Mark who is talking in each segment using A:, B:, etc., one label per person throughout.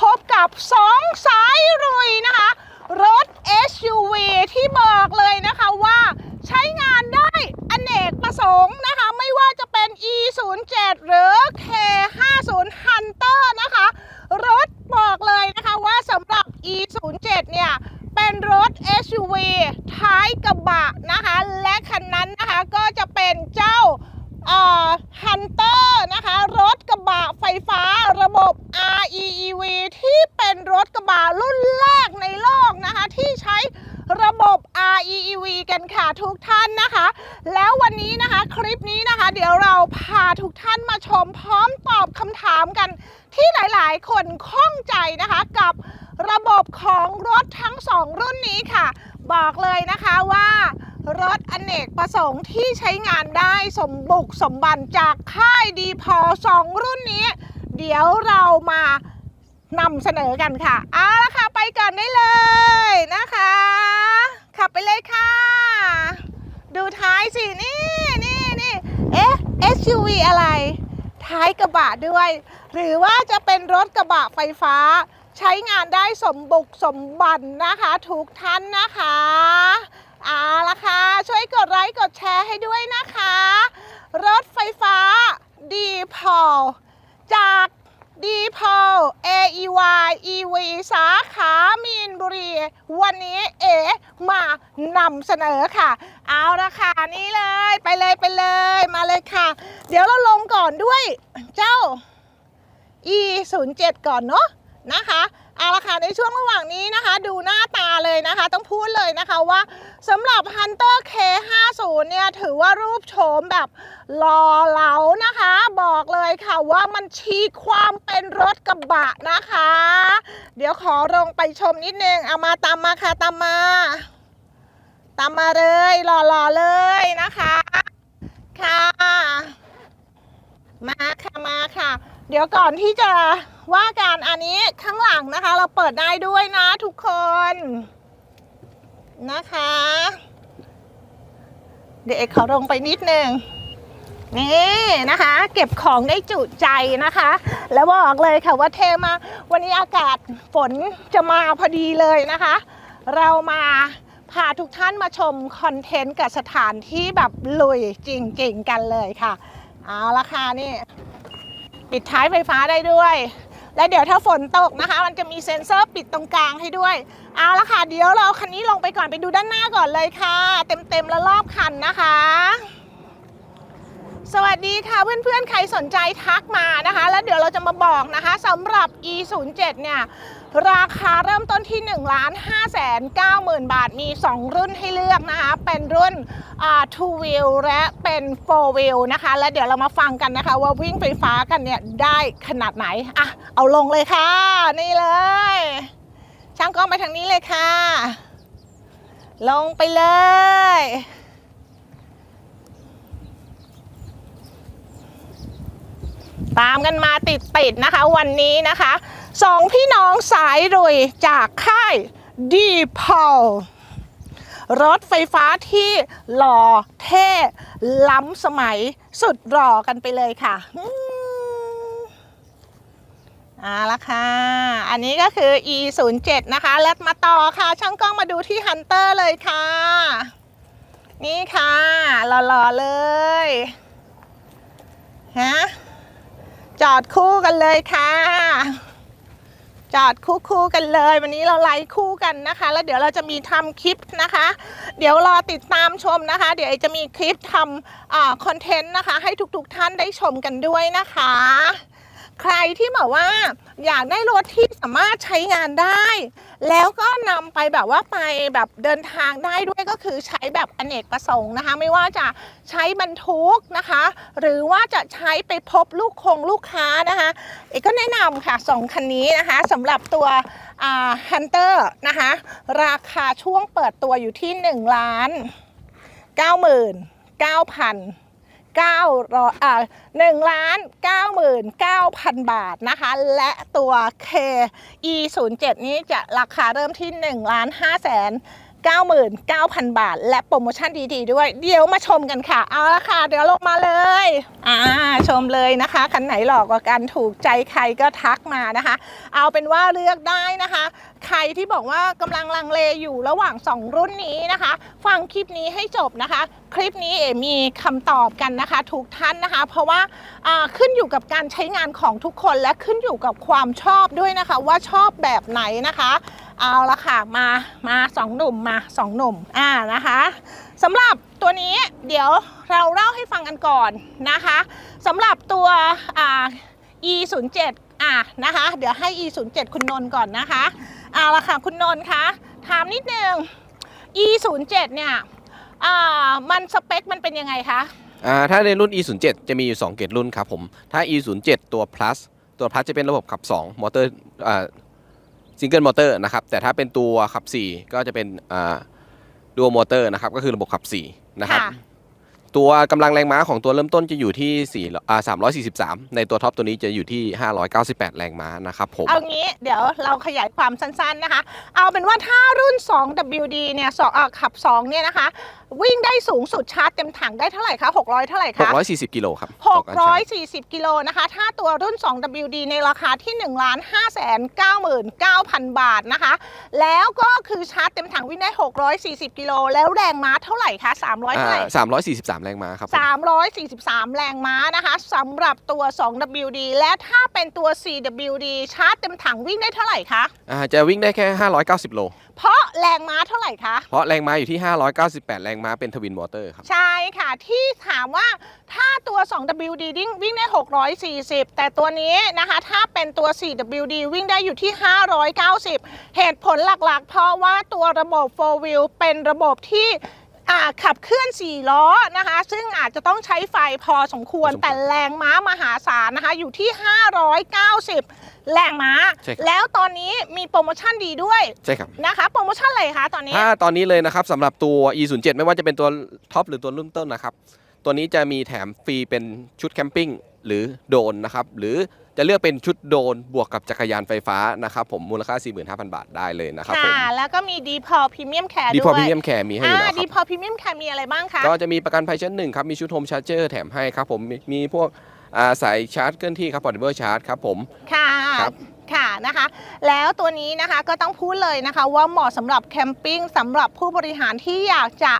A: พบกับสองสายรุยนะคะ รถ SUV ที่บอกเลยนะคะว่าใช้งานได้อเนกประสงค์นะคะ ไม่ว่าจะเป็น E07 หรือ K50 Hunter นะคะ รถบอกเลยนะคะว่าสำหรับ E07 เนี่ยเป็นรถ SUV ท้ายกระบะนะคะ และคันนั้นนะคะก็จะเป็นเจ้า ฮันเตอร์นะคะ รถกระบะไฟฟ้าระบบ REEV ที่เป็นรถกระบะรุ่นแรกในโลกนะคะ ที่ใช้ระบบ REEV กันค่ะทุกท่านนะคะ แล้ววันนี้นะคะคลิปนี้นะคะ เดี๋ยวเราพาทุกท่านมาชมพร้อมตอบคำถามกัน ที่หลายๆ คนข้องใจนะคะกับระบบของรถทั้งสองรุ่นนี้ค่ะ บอกเลยนะคะว่า รถอเนกประสงค์ที่ใช้งานได้สมบุกสมบันจากค่ายดีพอสองรุ่นนี้ เดี๋ยวเรามานำเสนอกันค่ะ เอาละค่ะ ไปก่อนได้เลยนะคะ ขับไปเลยค่ะ ดูท้ายสิ นี่นี่นี่เอ๊ะ SUV อะไร ท้ายกระบะด้วย หรือว่าจะเป็นรถกระบะไฟฟ้า ใช้งานได้สมบุกสมบันนะคะ ทุกท่านนะคะ เอาละค่ะ ช่วยกดไลค์กดแชร์ให้ด้วยนะคะ รถไฟฟ้าดีพอลจากดีพอ AEY EV สาขามีนบุรี วันนี้เอ๋มานำเสนอค่ะ เอาละค่ะนี่เลยไปเลยไปเลยมาเลยค่ะ เดี๋ยวเราลงก่อนด้วยเจ้า e 0 7 ก่อนเนาะนะคะ เอาละค่ะในช่วงระหว่างนี้นะคะ ดูหน้าตาเลยนะคะ ต้องพูดเลยนะคะว่าสำหรับ Hunter K50 เนี่ยถือว่ารูปโฉมแบบหล่อเหลานะคะ บอกเลยค่ะว่ามันชี้ความเป็นรถกระบะนะคะ เดี๋ยวขอลงไปชมนิดนึง เอามาตามมาค่ะตามมา ตามมาเลยหล่อๆเลยนะคะ ค่ะ มาค่ะมาค่ะ เดี๋ยวก่อนที่จะว่าการอันนี้ข้างหลังนะคะ เราเปิดได้ด้วยนะทุกคนนะคะ เดี๋ยวเอกขอลงไปนิดนึงนี่นะคะ เก็บของได้จุใจนะคะ แล้วบอกเลยค่ะว่าเทมาวันนี้อากาศฝนจะมาพอดีเลยนะคะ เรามาพาทุกท่านมาชมคอนเทนต์กับสถานที่แบบลุยจริงๆกันเลยค่ะ เอาละค่ะนี่ ปิดท้ายไฟฟ้าได้ด้วย และเดี๋ยวถ้าฝนตกนะคะ มันจะมีเซ็นเซอร์ปิดตรงกลางให้ด้วย เอาละค่ะเดี๋ยวเราคันนี้ลงไปก่อนไปดูด้านหน้าก่อนเลยค่ะ เต็มๆแล้วรอบคันนะคะ สวัสดีค่ะเพื่อนๆ ใครสนใจทักมานะคะ แล้วเดี๋ยวเราจะมาบอกนะคะสำหรับ e07 เนี่ย ราคาเริ่มต้นที่1 5 9 0 0 0 0 บาท มี 2 รุ่นให้เลือกนะคะ เป็นรุ่นอ่า two wheel และเป็น four wheel นะคะ แล้วเดี๋ยวเรามาฟังกันนะคะ ว่าวิ่งไฟฟ้ากันเนี่ย ได้ขนาดไหน อะ เอาลงเลยค่ะ นี่เลย ช่างกล้องไปทางนี้เลยค่ะ ลงไปเลยตามกันมาติดๆนะคะวันนี้นะคะ สองพี่น้องสายรุยจากค่ายดีพอลรถไฟฟ้าที่หล่อเท่ ล้ำสมัยสุดหล่อกันไปเลยค่ะอืมเอาละค่ะ อันนี้ก็คือ e 0 7นะคะ แล้วมาต่อค่ะ ช่างกล้องมาดูที่ Hunter เลยค่ะ นี่ค่ะ หล่อๆเลยฮะจอดคู่กันเลยค่ะ จอดคู่คู่ๆกันเลย วันนี้เราไลฟ์คู่กันนะคะ แล้วเดี๋ยวเราจะมีทำคลิปนะคะ เดี๋ยวรอติดตามชมนะคะ เดี๋ยวจะมีคลิปทำอ่าคอนเทนต์นะคะ ให้ทุกๆท่านได้ชมกันด้วยนะคะ ใครที่แบอกว่าอยากได้รถที่สามารถใช้งานได้ แล้วก็นำไปแบบว่าไปแบบเดินทางได้ด้วยก็คือใช้แบบอเนกประสงค์นะคะ ไม่ว่าจะใช้บรรทุกนะคะ หรือว่าจะใช้ไปพบลูกคงลูกค้านะคะเอกก็แนะนำค่ะสองคันนี้นะคะสำหรับตัวฮันเตอร์นะคะราคาช่วงเปิดตัวอยู่ที่ 1 ล้าน 9 9 9 0 0 900อ่าหนึ่งล้านเก้าหมื่นเก้าพันบาทนะคะ และตัว K E 0 7 นี้จะราคาเริ่มที่1ล้าน5แสน 99,000 บาท และโปรโมชั่นดีๆด้วย เดี๋ยวมาชมกันค่ะ เอาละค่ะ เดี๋ยวลงมาเลย อ่า ชมเลยนะคะ คันไหนหลอกกว่ากันถูกใจใครก็ทักมานะคะ เอาเป็นว่าเลือกได้นะคะ ใครที่บอกว่ากำลังลังเลอยู่ระหว่าง 2 รุ่นนี้นะคะ ฟังคลิปนี้ให้จบนะคะ คลิปนี้เอมีคำตอบกันนะคะทุกท่านนะคะ เพราะว่าอ่าขึ้นอยู่กับการใช้งานของทุกคนและขึ้นอยู่กับความชอบด้วยนะคะ ว่าชอบแบบไหนนะคะ เอาละค่ะมามาสองหนุ่มมาสองหนุ่มอ่านะคะสำหรับตัวนี้เดี๋ยวเราเล่าให้ฟังกันก่อนนะคะสำหรับตัวอ่า e 0 7อะนะคะ เดี๋ยวให้ e 0 7คุณนนท์ก่อนนะคะเอาละค่ะคุณนนท์คะถามนิดนึง e 0 7เนี่ยอ่ามันสเปคมันเป็นยังไงคะ
B: อ่าถ้าในรุ่น e07 จะมีอยู่ 2 เกรดรุ่นครับผม ถ้า e07 ตัว plus ตัว plus จะเป็นระบบขับ 2 มอเตอร์อ่า ซิงเกิลมอเตอร์นะครับแต่ถ้าเป็นตัวขับ 4 ก็จะเป็นอ่าดูมอเตอร์นะครับก็คือระบบขับ 4 นะครับ
A: ค่ะ
B: ตัวกำลังแรงม้าของตัวเริ่มต้นจะอยู่ที่4อ่า343 ในตัวท็อปตัวนี้จะอยู่ที่ 598 แรงม้านะครับผม
A: เอางี้เดี๋ยวเราขยายความสั้นๆนะคะ เอาเป็นว่าถ้ารุ่น 2 WD เนี่ยสองอ่าขับ 2 เนี่ยนะคะวิ่งได้สูงสุดชาร์จเต็มถังได้เท่าไหร่คะ600 เท่าไหร่คะ
B: 640 กิโลครับต่อการชาร์จ
A: 640 กิโลนะคะ ถ้าตัวรุ่น 2 WD ในราคาที่ 1 5 9 9 0 0 0 บาทนะคะ แล้วก็คือชาร์จเต็มถังวิ่งได้ 640 กิโล แล้วแรงม้าเท่าไหร่คะ 300 เท่าไหร่
B: อ่า343 แรงม้าครับผม
A: 343 แรงม้านะคะสำหรับตัว 2WD และถ้าเป็นตัว 4WD ชาร์จเต็มถังวิ่งได้เท่าไหร่คะ
B: อ่าจะวิ่งได้แค่ 590 โล
A: เพราะแรงม้าเท่าไหร่คะ
B: เพราะแรงม้าอยู่ที่ 598 แรงม้าเป็นทวินมอเตอร์ครับ
A: ใช่ค่ะ ที่ถามว่าถ้าตัว 2WD วิ่งวิ่งได้ 640 แต่ตัวนี้นะคะ ถ้าเป็นตัว 4WD วิ่งได้อยู่ที่ 590 เหตุผลหลักๆ เพราะว่าตัวระบบ 4 wheel เป็นระบบที่อ่า ขับเคลื่อน 4 ล้อนะคะ ซึ่งอาจจะต้องใช้ไฟพอสมควร
B: พอสมควร
A: แต่แรงม้ามหาศาลนะคะ อยู่ที่ 590 แรงม้า
B: ใช่ครับ
A: แล้วตอนนี้มีโปรโมชั่นดีด้วย
B: ใช่ครับ
A: นะคะ โปรโมชั่นอะไรคะตอนนี้
B: ถ้าตอนนี้เลยนะครับสำหรับตัว e07 ไม่ว่าจะเป็นตัวท็อปหรือตัวเริ่มต้นนะครับ ตัวนี้จะมีแถมฟรีเป็นชุดแคมปิ้งหรือโดรนนะครับ หรือ จะเลือกเป็นชุดโดรนบวกกับจักรยานไฟฟ้านะครับผมมูลค่า 45,000 บาทได้เลยนะครับผม
A: ค่ะ แล้วก็มีดีพอพรีเมียมแคร์
B: ดี
A: ด้วย
B: พอพรีเมียมแคร์มีให้อยู่แล้วค
A: ดี
B: รับ
A: พอพรีเมียมแคร์มีอะไรบ้างคะ
B: ก็จะมีประกันภัยชั้นหนึ่งครับ มีชุดโฮมชาร์เจอร์แถมให้ครับผม มีมีพวกอ่าสายชาร์จเคลื่อนที่ครับพอร์ตเบิลชาร์จครับผม
A: ค่ะ
B: ครับ
A: ค่ะนะคะ แล้วตัวนี้นะคะก็ต้องพูดเลยนะคะ ว่าเหมาะสำหรับแคมปิ้งสำหรับผู้บริหารที่อยากจะ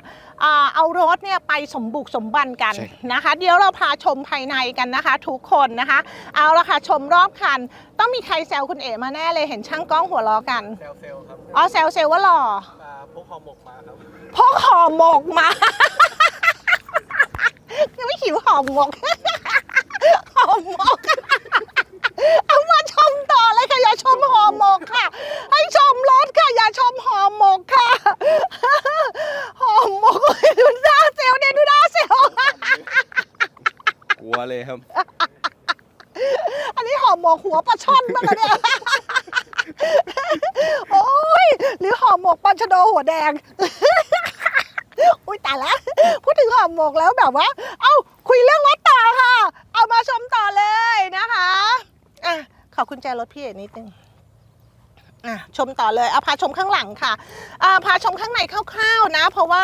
A: อ่าเอารถเนี่ยไปสมบุกสมบันกัน
B: ใช่
A: นะคะ เดี๋ยวเราพาชมภายในกันนะคะ ทุกคนนะคะ เอาละค่ะชมรอบคัน ต้องมีใครแซวคุณเอ๋มาแน่เลยเห็นช่างกล้องหัวล้อกัน
C: เซลเซลครับ
A: อ๋อแซวเซลว่าหล่อ
C: มาพกห่อหมกมาครับ
A: พกห่อหมกมาไม่หิวห่อหมกห่อหมกเอามาชมต่อเลยค่ะอย่าชมห่อหมกค่ะ ให้ชมรถค่ะอย่าชมห่อหมกค่ะ ห่อหมกดูหน้าเซลลเนี่ยดูหน้าเซลล
B: กลัวเลยครับ
A: อันนี้ห่อหมกหั วปลาช่อนบ้างอะเนี่ย โอ้ยหรือห่อหมกปลาชะโดหัวแดง อุ้ยตายแล้วพูดถึงห่อหมกแล้วแบบว่า เอ้าคุยเรื่องรถต่อค่ะ เอามาชมต่อเลยนะคะอะขอคุณแจรถพี่เอกนิดนึงอะชมต่อเลยเอาพาชมข้างหลังค่ะอ่าพาชมข้างในคร่าวๆนะ เพราะว่า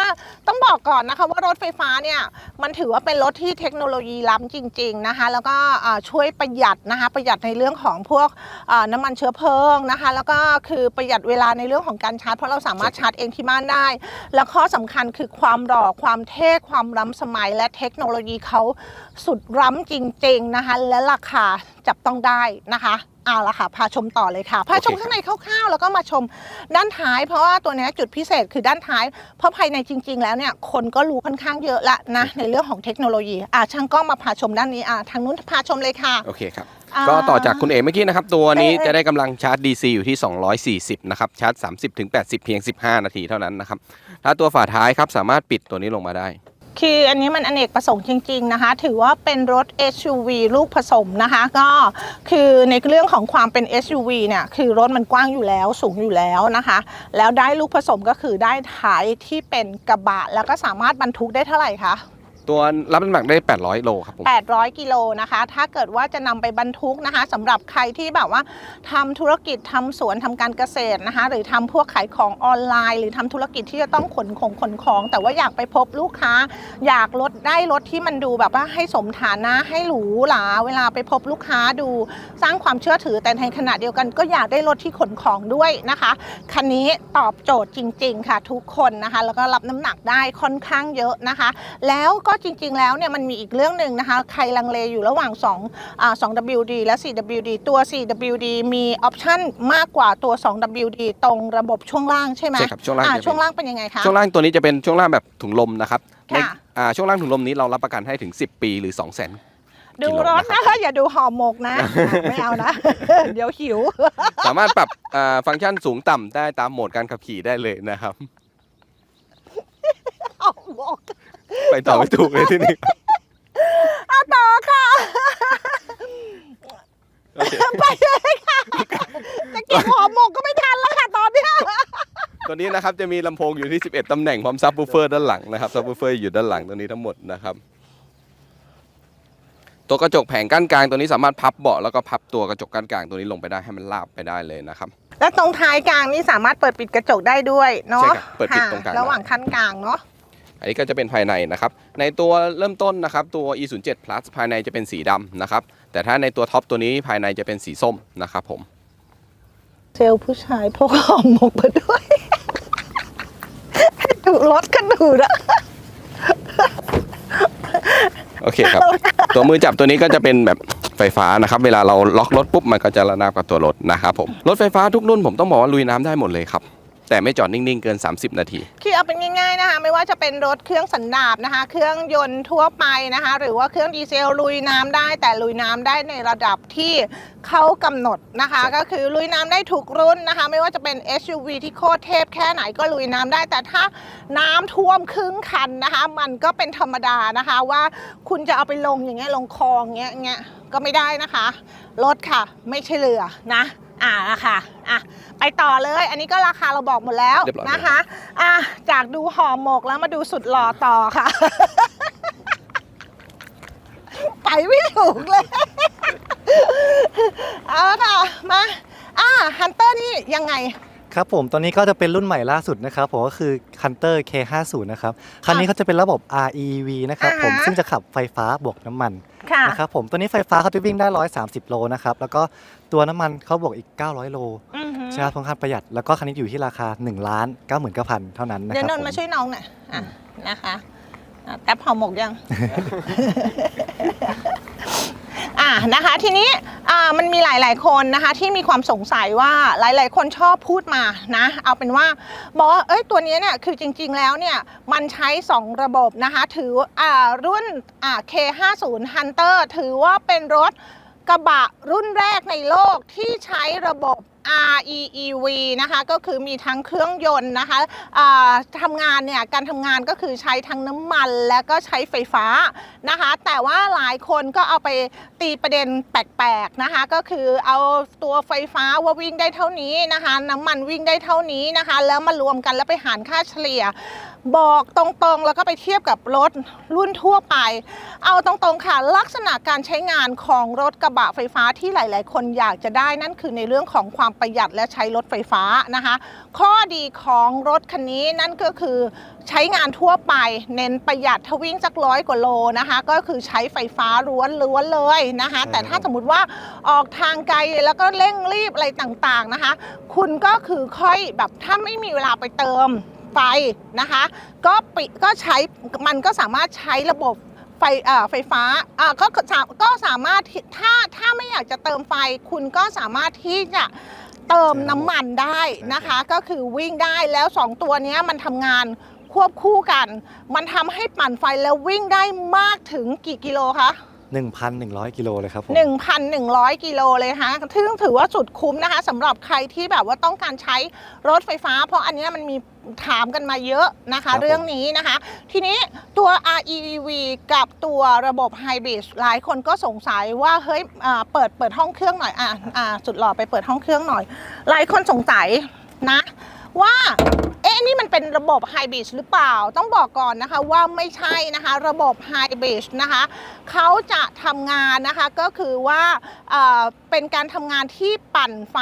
A: ต้องบอกก่อนนะคะว่ารถไฟฟ้าเนี่ย มันถือว่าเป็นรถที่เทคโนโลยีล้ำจริง ๆนะคะ แล้วก็ช่วยประหยัดนะคะ ประหยัดในเรื่องของพวกน้ำมันเชื้อเพลิงนะคะ แล้วก็คือประหยัดเวลาในเรื่องของการชาร์จเพราะเราสามารถชาร์จเองที่บ้านได้ แล้วข้อสำคัญคือความหล่อความเท่ความล้ำสมัย และเทคโนโลยีเขาสุดล้ำจริง ๆนะคะ และราคาจับต้องได้นะคะ เอาละค่ะพาชมต่อเลยค่ะพาชม
B: โอเคครับ
A: ข้างในคร่าวๆ แล้วก็มาชมด้านท้าย เพราะว่าตัวเนี้ยจุดพิเศษคือด้านท้าย เพราะภายในจริง ๆ แล้วเนี่ยคนก็รู้ค่อนข้างเยอะละนะในเรื่องของเทคโนโลยีอะช่างกล้องมาพาชมด้านนี้อะทางนู้นพาชมเลยค่ะ
B: โอเคครับ
A: อ่า
B: ก็ต่อจากคุณเอ๋เมื่อกี้นะครับ ตัวนี้
A: เอ๊ะ
B: จะได้กำลังชาร์จ DC อยู่ที่ 240 นะครับ ชาร์จ 30ถึง80 เพียง 15 นาทีเท่านั้นนะครับถ้าตัวฝาท้ายครับสามารถปิดตัวนี้ลงมาได้
A: คืออันนี้มันอเนกประสงค์จริง ๆนะคะ ถือว่าเป็นรถ SUV ลูกผสมนะคะ ก็คือในเรื่องของความเป็น SUV เนี่ยคือรถมันกว้างอยู่แล้วสูงอยู่แล้วนะคะ แล้วได้ลูกผสมก็คือได้ท้ายที่เป็นกระบะ แล้วก็สามารถบรรทุกได้เท่าไหร่คะ
B: ตัวรับน้ำหนักได้ 800 โลครับผม
A: 800 กิโลนะคะ ถ้าเกิดว่าจะนำไปบรรทุกนะคะสำหรับใครที่แบบว่าทำธุรกิจทำสวนทำการเกษตรนะคะ หรือทำพวกขายของออนไลน์ หรือทำธุรกิจที่จะต้องขนของขนของ แต่ว่าอยากไปพบลูกค้า อยากลดได้รถที่มันดูแบบว่าให้สมฐานะให้หรูหราเวลาไปพบลูกค้าดูสร้างความเชื่อถือแต่ในขณะเดียวกันก็อยากได้รถที่ขนของด้วยนะคะ คันนี้ตอบโจทย์จริง ๆ ค่ะ ทุกคนนะคะ แล้วก็รับน้ำหนักได้ค่อนข้างเยอะนะคะ แล้วก็จริงๆ แล้วเนี่ยมันมีอีกเรื่องหนึ่งนะคะ ใครลังเลอยู่ระหว่าง2อ่า 2WD และ 4WD ตัว 4WD มีออปชันมากกว่าตัว 2WD ตรงระบบช่วงล่างใช่ไหม
B: ใช่ครับช่วงล่าง
A: อ่า
B: จะเป็น
A: ช่วงล่างเป็นยังไงคะ
B: ช่วงล่างตัวนี้จะเป็นช่วงล่างแบบถุงลมนะครับใน
A: ค่ะ
B: อ่าช่วงล่างถุงลมนี้เรารับประกันให้ถึง 10 ปีหรือ 2 0 0 0 0 0
A: ดูรถนะคะอย่าดูห่อหมกนะ ไม่เอานะ เดี๋ยวหิว
B: สามารถปรับอ่าฟังก์ชันสูงต่ำได้ตามโหมดการขับขี่ได้เลยนะครับ
A: ห่อหมก
B: ไปต่อไม่ถูกเลยที่นี่
A: อะต่อค่ะ
B: โอเค
A: ไปเลยค่ะจะเก็บห่อหมกก็ไม่ทันแล้วค่ะตอนเนี้ย
B: ตัวนี้นะครับจะมีลำโพงอยู่ที่ 11ตำแหน่งพร้อมซับวูเฟอร์ด้านหลังนะครับซับวูเฟอร์อยู่ด้านหลังตัวนี้ทั้งหมดนะครับ ตัวกระจกแผงกั้นกลางตัวนี้สามารถพับเบาะแล้วก็พับตัวกระจกกั้นกลางตัวนี้ลงไปได้ให้มันลาบไปได้เลยนะครับ
A: แล้วตรงท้ายกลางนี่สามารถเปิดปิดกระจกได้ด้วยเนาะ
B: ใช่ครับเปิดปิดตรงกลาง
A: ค่ะระหว่างขั้นกลางเนาะ
B: อันนี้ก็จะเป็นภายในนะครับ ในตัวเริ่มต้นนะครับตัว e07 plus ภายในจะเป็นสีดำนะครับ แต่ถ้าในตัวท็อปตัวนี้ภายในจะเป็นสีส้มนะครับผม
A: เซลล์ผู้ชายพกห่อหมกมาด้วยให้ดูรถกันดูนะ
B: โอเคครับ ตัวมือจับตัวนี้ก็จะเป็นแบบไฟฟ้านะครับ เวลาเราล็อกรถปุ๊บมันก็จะระนาบกับตัวรถนะครับผม รถไฟฟ้าทุกรุ่นผมต้องบอกว่าลุยน้ำได้หมดเลยครับ แต่ไม่จอดนิ่งๆเกิน 30 นาที
A: คือเอาเป็นง่ายๆนะคะ ไม่ว่าจะเป็นรถเครื่องสันดาปนะคะ เครื่องยนต์ทั่วไปนะคะ หรือว่าเครื่องดีเซลลุยน้ำได้ แต่ลุยน้ำได้ในระดับที่เขากำหนดนะคะ
B: ใช่
A: ก็คือลุยน้ำได้ทุกรุ่นนะคะ ไม่ว่าจะเป็น SUV ที่โคตรเทพแค่ไหนก็ลุยน้ำได้ แต่ถ้าน้ำท่วมครึ่งคันนะคะ มันก็เป็นธรรมดานะคะว่าคุณจะเอาไปลงอย่างเงี้ยลงคลองเงี้ยเงี้ยก็ไม่ได้นะคะรถค่ะ ไม่ใช่เรือนะอ่านะคะอะไปต่อเลย อันนี้ก็ราคาเราบอกหมดแล้ว
B: เรียบร้อย
A: นะคะอะจากดูห่อหมกแล้วมาดูสุดหล่อต่อค่ะ ไปไม่ถูกเลยเอาละค่ะมาอ่าฮันเตอร์นี่ยังไง
D: ครับผมตอนนี้ก็จะเป็นรุ่นใหม่ล่าสุดนะครับผมก็คือ Hunter K50 นะครับ คันนี้เขาจะเป็นระบบ REV นะครับผม
A: อ่าฮะ
D: ซึ่งจะขับไฟฟ้าบวกน้ำมัน
A: ค่ะ
D: นะครับผมตัวนี้ไฟฟ้าเขาจะวิ่งได้ 130 โลนะครับแล้วก็ตัวน้ำมันเขาบวกอีก 900 โล
A: อือหือ
D: ใช่ครับค่อนข้างประหยัดแล้วก็คันนี้อยู่ที่ราคา1ล้าน99,000 เท่านั้นนะค
A: เดี๋ยว
D: รับ
A: นนท์
D: ผม
A: มาช่วยน้องหน่อยอะนะคะอะแท็บห่อหมกยัง อ่านะคะทีนี้อ่ามันมีหลาย ๆ คนนะคะที่มีความสงสัยว่าหลาย ๆ คนชอบพูดมานะเอาเป็นว่าบอกว่าเอ้ยตัวนี้เนี่ยคือจริง ๆ แล้วเนี่ยมันใช้ 2 ระบบนะคะถืออ่ารุ่นอ่า K50 Hunter ถือว่าเป็นรถกระบะรุ่นแรกในโลกที่ใช้ระบบ REEV นะคะก็คือมีทั้งเครื่องยนต์นะคะทำงานเนี่ยการทำงานก็คือใช้ทั้งน้ำมันและก็ใช้ไฟฟ้านะคะ แต่ว่าหลายคนก็เอาไปตีประเด็นแปลกๆนะคะ ก็คือเอาตัวไฟฟ้าว่าวิ่งได้เท่านี้นะคะ น้ำมันวิ่งได้เท่านี้นะคะ แล้วมารวมกันแล้วไปหารค่าเฉลี่ย บอกตรงๆ แล้วก็ไปเทียบกับรถรุ่นทั่วไป เอาตรงๆค่ะ ลักษณะการใช้งานของรถกระบะไฟฟ้าที่หลาย ๆ คนอยากจะได้นั่นคือในเรื่องของความประหยัดและใช้รถไฟฟ้านะคะ ข้อดีของรถคันนี้นั่นก็คือใช้งานทั่วไป เน้นประหยัดทวิ่งสักร้อยกว่าโลนะคะ ก็คือใช้ไฟฟ้าล้วนๆเลยนะคะ แต่ถ้าสมมติว่าออกทางไกลแล้วก็เร่งรีบอะไรต่างๆนะคะ คุณก็คือค่อยแบบถ้าไม่มีเวลาไปเติม ไฟนะคะ ก็ปิก็ใช้มันก็สามารถใช้ระบบไฟเอ่อไฟฟ้าอ่าก็ก็สาก็สามารถที่ถ้าถ้าไม่อยากจะเติมไฟคุณก็สามารถที่จะเติมน้ำมันได้นะคะ ก็คือวิ่งได้แล้ว 2 ตัวเนี้ยมันทำงานควบคู่กัน มันทำให้ปั่นไฟแล้ววิ่งได้มากถึงกี่กิโลคะ
D: 1,100 กิโลเลยครับผม
A: 1,100 กิโลเลยนะคะซึ่งถือว่าสุดคุ้มนะคะสำหรับใครที่แบบว่าต้องการใช้รถไฟฟ้า เพราะอันเนี้ยมันมีถามกันมาเยอะนะ
D: ครั
A: คะ
D: บผม
A: เรื่องนี้นะคะ ทีนี้ตัว REV กับตัวระบบไฮบริดหลายคนก็สงสัยว่าเฮ้ยอ่าเปิดเปิดห้องเครื่องหน่อยอะอ่าสุดหล่อไปเปิดห้องเครื่องหน่อย หลายคนสงสัยนะ ว่าเอ๊ะนี่มันเป็นระบบไฮบริดหรือเปล่า ต้องบอกก่อนนะคะว่าไม่ใช่นะคะระบบไฮบริดนะคะเขาจะทำงานนะคะก็คือว่าเเป็นการทำงานที่ปั่นไฟ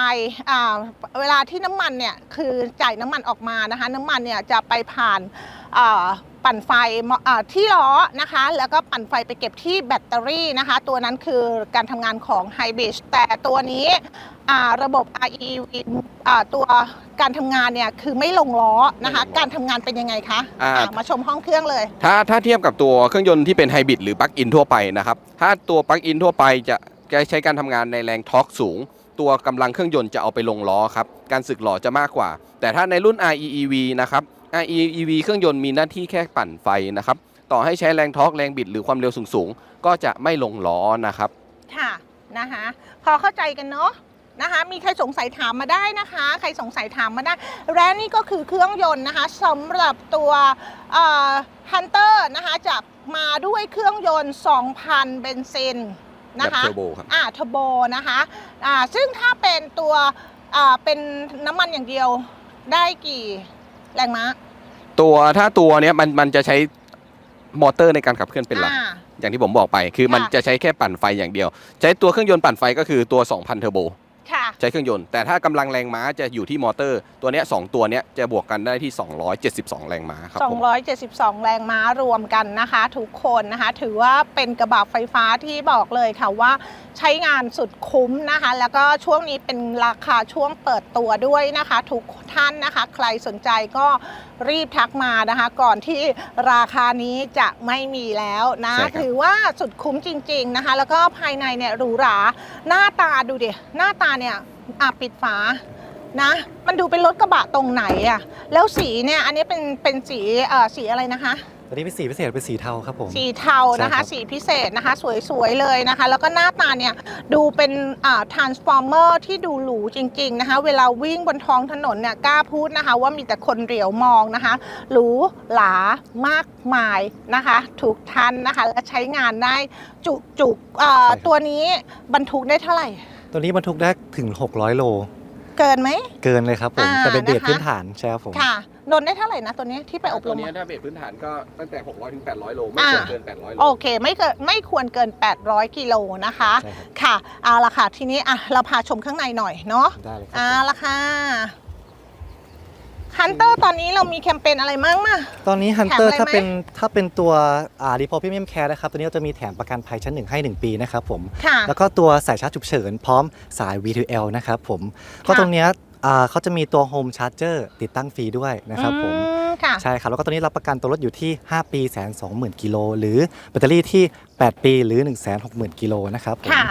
A: เวลาที่น้ำมันเนี่ยคือจ่ายน้ำมันออกมานะคะน้ำมันเนี่ยจะไปผ่าน ปั่นไฟมอ่าที่ล้อนะคะ แล้วก็ปั่นไฟไปเก็บที่แบตเตอรี่นะคะ ตัวนั้นคือการทำงานของไฮบริดแต่ตัวนี้อ่าระบบ REV อ่าตัวการทำงานเนี่ยคือไม่ลงล้อนะคะ
B: ไม่ลงล้อ
A: การทำงานเป็นยังไงคะ
B: อ่า
A: อ่ามาชมห้องเครื่องเลย
B: ถ้าถ้าเทียบกับตัวเครื่องยนต์ที่เป็นไฮบริดหรือปลั๊กอินทั่วไปนะครับ ถ้าตัวปลั๊กอินทั่วไปจะจะใช้การทำงานในแรงทอร์กสูง ตัวกำลังเครื่องยนต์จะเอาไปลงล้อครับ การสึกหล่อจะมากกว่า แต่ถ้าในรุ่น REEV นะครับ REEV เครื่องยนต์มีหน้าที่แค่ปั่นไฟนะครับ ต่อให้ใช้แรงทอร์กแรงบิดหรือความเร็วสูงๆ ก็จะไม่ลงล้อนะครับ
A: ค่ะนะคะพอเข้าใจกันเนาะนะคะมีใครสงสัยถามมาได้นะคะ ใครสงสัยถามมาได้ และนี่ก็คือเครื่องยนต์นะคะสำหรับตัวฮันเตอร์นะคะจะมาด้วยเครื่องยนต์ 2,000 เบนซิน
B: แบ
A: นะ
B: บ
A: คะ
B: เทอร์โบครับ
A: อ่าเทอร์โบนะคะอ่าซึ่งถ้าเป็นตัวอ่าเป็นน้ำมันอย่างเดียวได้กี่ แรงม้า
B: ตัวถ้าตัวเนี้ยมันมันจะใช้มอเตอร์ในการขับเคลื่อนเป็นหลัก
A: อ่า
B: อย่างที่ผมบอกไป คือมัน
A: ค่ะ
B: จะใช้แค่ปั่นไฟอย่างเดียว ใช้ตัวเครื่องยนต์ปั่นไฟก็คือตัว 2,000 เทอร์โบ
A: ค่ะ
B: ใช้เครื่องยนต์ แต่ถ้ากำลังแรงม้าจะอยู่ที่มอเตอร์ ตัวเนี้ยสองตัวเนี้ยจะบวกกันได้ที่ 272 แรงม้าครับผม
A: 272 แรงม้ารวมกันนะคะ ทุกคนนะคะ ถือว่าเป็นกระบะไฟฟ้าที่บอกเลยค่ะว่าใช้งานสุดคุ้มนะคะ แล้วก็ช่วงนี้เป็นราคาช่วงเปิดตัวด้วยนะคะ ทุกท่านนะคะ ใครสนใจก็ รีบทักมานะคะ ก่อนที่ราคานี้จะไม่มีแล้วนะ
B: ใช่ครับ
A: ถือว่าสุดคุ้มจริง ๆนะคะ แล้วก็ภายในเนี่ยหรูหรา หน้าตาดูดิหน้าตาเนี่ยอะปิดฝานะ มันดูเป็นรถกระบะตรงไหนอะแล้วสีเนี่ยอันนี้เป็นเป็นสีเอ่อสีอะไรนะคะ
D: ตัวนี้เป็นสีพิเศษเป็นสีเทาครับผม
A: สีเทานะคะ
D: ใช่ครับ
A: สีพิเศษนะคะ สวยๆเลยนะคะ แล้วก็หน้าตาเนี่ยดูเป็นอ่า transformer ที่ดูหรูจริง ๆนะคะ เวลาวิ่งบนท้องถนนเนี่ยกล้าพูดนะคะ ว่ามีแต่คนเหลียวมองนะคะหรูหรามากมายนะคะ ถูกทันนะคะ และใช้งานได้จุกๆอ่า
D: ใช่ครับ
A: ตัวนี้บรรทุกได้เท่าไหร่
D: ตัวนี้บรรทุกได้ถึง 600 โล
A: เกินไหม
D: เกินเลยครับผม
A: อ่า
D: แต่เป็นเบส
A: นะคะ
D: พื้นฐานใช่ครับผม
A: ค่ะนนท์ได้เท่าไหร่นะตัวนี้ที่ไปอบร
B: ตัว
A: ม
B: เนี้ย
A: มา
B: ถ้าเบสพื้นฐานก็ตั้งแต่ 600 ถึง 800 โล ไม่
A: อ่า
B: ควรเกิน 800 โล
A: โอเคไม่เกินไม่ควรเกิน 800 กิโลนะคะ
D: ใช่ครับ
A: ค่ะเอาละค่ะทีนี้อะเราพาชมข้างในหน่อยเนาะ
D: ได้เลยครั
A: เอา
D: บ
A: ละค่ะ ฮันเตอร์ตอนนี้เรามีแคมเปญอะไรมั่งมา
D: ตอนนี้ฮันเตอร์
A: แถมอะไร
D: ถ้าเป็น
A: ไหม
D: ถ้าเป็นตัวอ่าดีพอพรีเมียมแคร์นะครับ ตัวนี้เราจะมีแถมประกันภัยชั้น 1 ให้ 1 ปีนะครับผม
A: ค่ะ
D: แล้วก็ตัวสายชาร์จฉุกเฉินพร้อมสาย V2L นะครับผม ก็ตรงเนี้ยอ่าเขาจะมีตัวโฮมชาร์เจอร์ติดตั้งฟรีด้วยนะครับผม
A: อืมค่ะ
D: ใช่ครับ แล้วก็ตัวนี้รับประกันตัวรถอยู่ที่ 5 ปีแสนสองหมื่นกิโลหรือแบตเตอรี่ที่ 8 ปีหรือ1 6 0 0 0 0กิโลนะครับผม
A: ค่ะ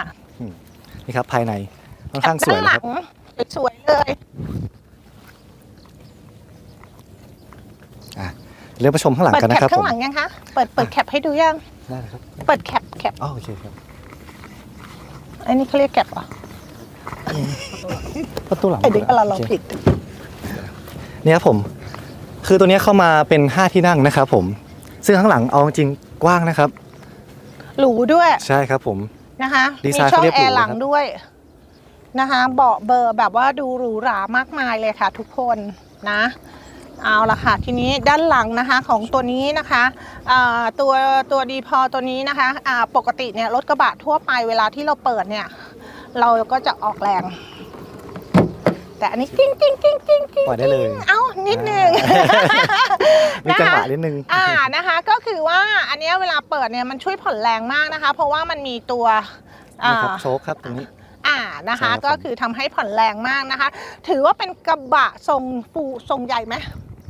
D: นี่ครับภายในค่อนข้างสวย
A: ด้านห
D: นะ
A: ลั
D: ครับ
A: งสวยๆเลย
D: อะเริ่มมาชมข้างหลัง
A: เปิด
D: กัน
A: แค
D: นะ
A: ป
D: ครับ
A: ข้า
D: ผ
A: ง
D: ม
A: หลังยังคะ เปิดเปิดแคปให้ดูยัง
D: ได้เลยครับ
A: เปิดแคปแคป
D: อ๋อโอเคครับ
A: อันนี้เขาเรียกแคปเหรอ
D: ประตูหลัง
A: ไอ้เด็กเราเรา
D: โอค
A: ผิด
D: เนี่ยครับผม คือตัวเนี้ยเข้ามาเป็น 5 ที่นั่งนะครับผม ซึ่งข้างหลังเอาจริงๆกว้างนะครับ
A: หรูด้วย
D: ใช่ครับผม
A: นะคะ
D: ดี
A: มี
D: ไซน์
A: ช่อง
D: เขาเรียบ
A: แอ
D: หรู
A: ร์หลัง
D: นะครับ
A: ด้วยนะคะ เบาะเบอร์แบบว่าดูหรูหรามากมายเลยค่ะทุกคนนะ เอาละค่ะทีนี้ด้านหลังนะคะของตัวนี้นะคะอ่าตัวตัวดีพอตัวนี้นะคะอ่าปกติเนี่ยรถกระบะทั่วไปเวลาที่เราเปิดเนี่ยเราก็จะออกแรง แต่อันนี้กิ้งกิ้งกิ้งกิ้งกิ้ง
D: ปล่อยได้เลย
A: เอ้านิดนึง
D: มีจังหวะนิดนึง
A: อ่านะคะก็คือว่าอันเนี้ยเวลาเปิดเนี่ยมันช่วยผ่อนแรงมากนะคะ เพราะว่ามันมีตัวอ่า
D: นี่ครับโชคครับตรงนี้
A: อ่านะคะ
D: ใช่ครับ
A: ก็คือทำให้ผ่อนแรงมากนะคะ ถือว่าเป็นกระบะทรงฟูทรงใหญ่ไหม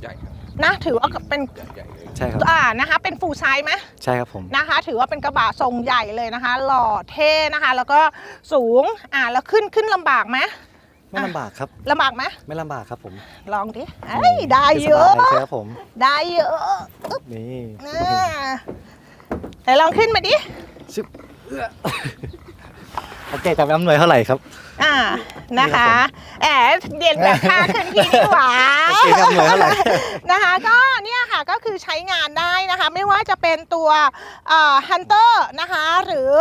B: ใหญ่ครับ
A: นะถือว่าเป็น
B: ใหญ่ใหญ่เลย
D: ใช่ครับ
A: อ่านะคะ เป็นฟูลไซส์ไหม
D: ใช่ครับผม
A: นะคะ ถือว่าเป็นกระบะทรงใหญ่เลยนะคะ หล่อเท่นะคะ แล้วก็สูงอ่าแล้วขึ้นขึ้นลำบากไหม
D: ไม่ลำบากครับ
A: ลำบากไหม
D: ไม่ลำบากครับผม
A: ลองดิเอ้ยได้เยอะ
D: สบาใช่ครับผม
A: ได้เยอะ
D: นี่
A: อ่าไหนลองขึ้นมาดิ
D: โอเคแต่ไม่อำนวยเท่าไหร่ครับ
A: อ่านะคะแอบเรียนแบบท่าขึ้นที่ดีกว่า
D: โอเคครับเหนื่อยเท่าไหร่
A: นะคะก็เนี่ยค่ะก็คือใช้งานได้นะคะ ไม่ว่าจะเป็นตัวฮันเตอร์นะคะหรือ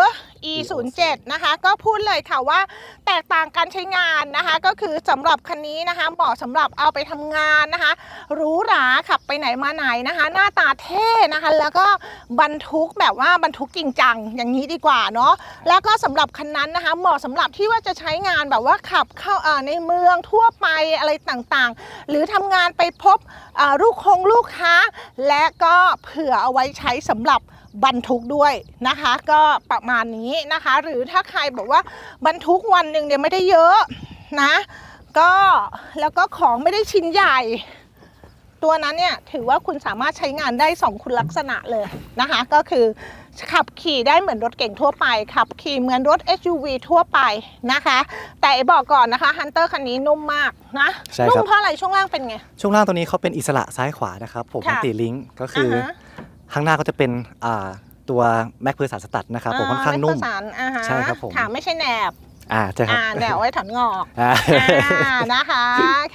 A: E07 นะคะ ก็พูดเลยค่ะว่าแตกต่างการใช้งานนะคะ ก็คือสำหรับคันนี้นะคะเหมาะสำหรับเอาไปทำงานนะคะหรูหราขับไปไหนมาไหนนะคะ หน้าตาเท่นะคะ แล้วก็บรรทุกแบบว่าบรรทุกจริงจังอย่างนี้ดีกว่าเนาะแล้วก็สำหรับคันนั้นนะคะ เหมาะสำหรับที่ว่าจะใช้งานแบบว่าขับเข้าในเมืองทั่วไปอะไรต่างๆ หรือทำงานไปพบลูกคงลูกค้า และก็เผื่อเอาไว้ใช้สำหรับ บรรทุกด้วยนะคะ ก็ประมาณนี้นะคะ หรือถ้าใครบอกว่าบรรทุกวันหนึ่งเนี่ยไม่ได้เยอะนะ ก็แล้วก็ของไม่ได้ชิ้นใหญ่ ตัวนั้นเนี่ยถือว่าคุณสามารถใช้งานได้สองคุณลักษณะเลยนะคะ ก็คือขับขี่ได้เหมือนรถเก่งทั่วไป ขับขี่เหมือนรถ SUV ทั่วไปนะคะ แต่บอกก่อนนะคะฮันเตอร์คันนี้นุ่มมากนะ
D: ใช่ครับ
A: นุ่มเพราะอะไรช่วงล่างเป็นไง
D: ช่วงล่างตัวนี้เขาเป็นอิสระซ้ายขวานะครับผม
A: ค่ะ
D: มัลติลิงก์ก็คืออ
A: ฮะ
D: ข้างหน้าก็จะเป็นอ่าตัวแม็กเพอร์สันสตัดนะครับผมค่อนข้างนุ่ม
A: ไประสานอ่าฮะ
D: ใช่ครับผม
A: ค่ะไม่ใช่แหนบ
D: อ่าใช่ครับ
A: อ่าแหนบเอาไว้ถอนงอก
D: อ่า
A: อ่านะคะ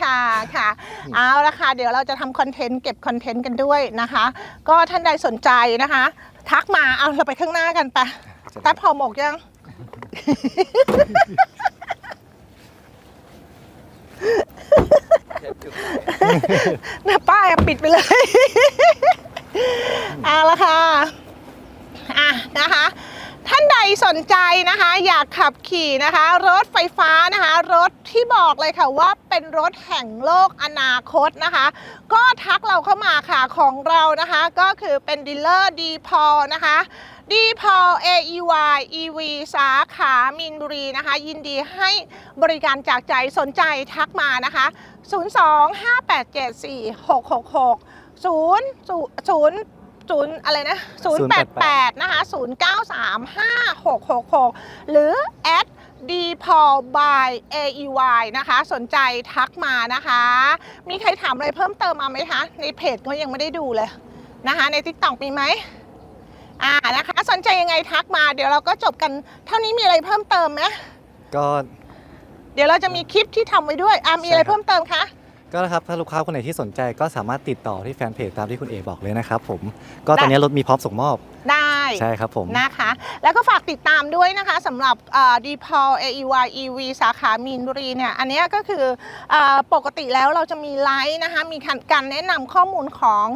A: ค่ะค่ะเอาละค่ะเดี๋ยวเราจะทำคอนเทนต์เก็บคอนเทนต์กันด้วยนะคะ ก็ท่านใดสนใจนะคะ ทักมาเอาเราไปข้างหน้ากันไปะแป๊บพอหมกยัง หน้าป้ายอะปิดไปเลย เอาละค่ะอะนะคะ ท่านใดสนใจนะคะ อยากขับขี่นะคะ รถไฟฟ้านะคะ รถที่บอกเลยค่ะว่าเป็นรถแห่งโลกอนาคตนะคะ ก็ทักเราเข้ามาค่ะของเรานะคะ ก็คือเป็นดีลเลอร์ดีพอนะคะดีพอ AEY EV สาขามีนบุรีนะคะ ยินดีให้บริการจากใจสนใจทักมานะคะ 025874666 0 0ศูนย์อะไรนะ088นะคะ09356666หรือ at d p o l by AEY นะคะ สนใจทักมานะคะ มีใครถามอะไรเพิ่มเติมมาไหมคะ ในเพจก็ยังไม่ได้ดูเลยนะคะ ใน TikTok มีไหมอ่านะคะ สนใจยังไงทักมา เดี๋ยวเราก็จบกันเท่านี้มีอะไรเพิ่มเติมไหม
D: ก็
A: เดี๋ยวเราจะมีคลิปที่ทำไว้ด้วยอ่ามีอะไร
D: ใช่ครับ
A: เพิ่มเติมคะ
D: ก็นะครับถ้าลูกค้าคนไหนที่สนใจก็สามารถติดต่อที่แฟนเพจตามที่คุณเอบอกเลยนะครับผม ก็ตอนนี้รถมีพร้อมส่งมอบ
A: ได้
D: ใช่ครับผม
A: นะคะ แล้วก็ฝากติดตามด้วยนะคะสำหรับดีพอล AEY EV สาขามีนบุรีเนี่ยอันเนี้ยก็คืออาปกติแล้วเราจะมีไลฟ์นะคะมีการแนะนำข้อมูลของ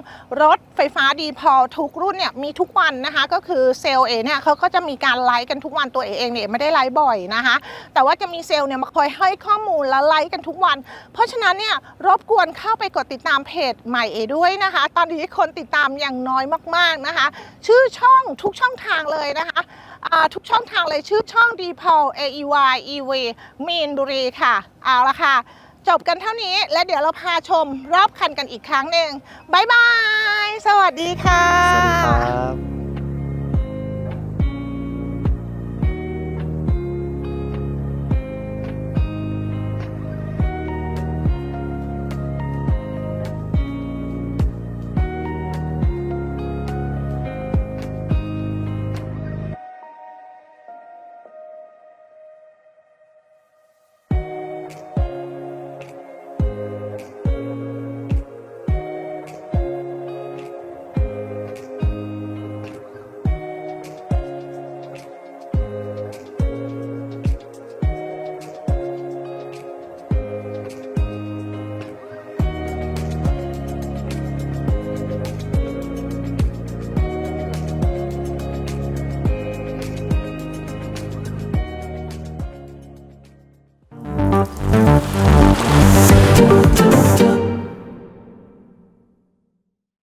A: รถไฟฟ้าดีพอลทุกรุ่นเนี่ยมีทุกวันนะคะก็คือเซลล์เอเนี่ยเขาก็จะมีการไลฟ์กันทุกวันตัวเอเองเนี่ยไม่ได้ไลฟ์บ่อยนะคะ แต่ว่าจะมีเซลล์เนี่ยมาคอยให้ข้อมูลและไลฟ์กันทุกวัน เพราะฉะนั้นเนี่ยรบกวนเข้าไปกดติดตามเพจใหม่เอด้วยนะคะ ตอนนี้คนติดตามอย่างน้อยมาก ๆนะคะ ชื่อช่องทุกช่องทางเลยนะคะทุกช่องทางเลยชื่อช่อง d p o l AEY EV มีนบุรีค่ะ เอาละค่ะ จบกันเท่านี้และเดี๋ยวเราพาชมรอบคันกันอีกครั้งหนึ่งบายบาย สวัสดีค่ะ
D: สวัสดีครับ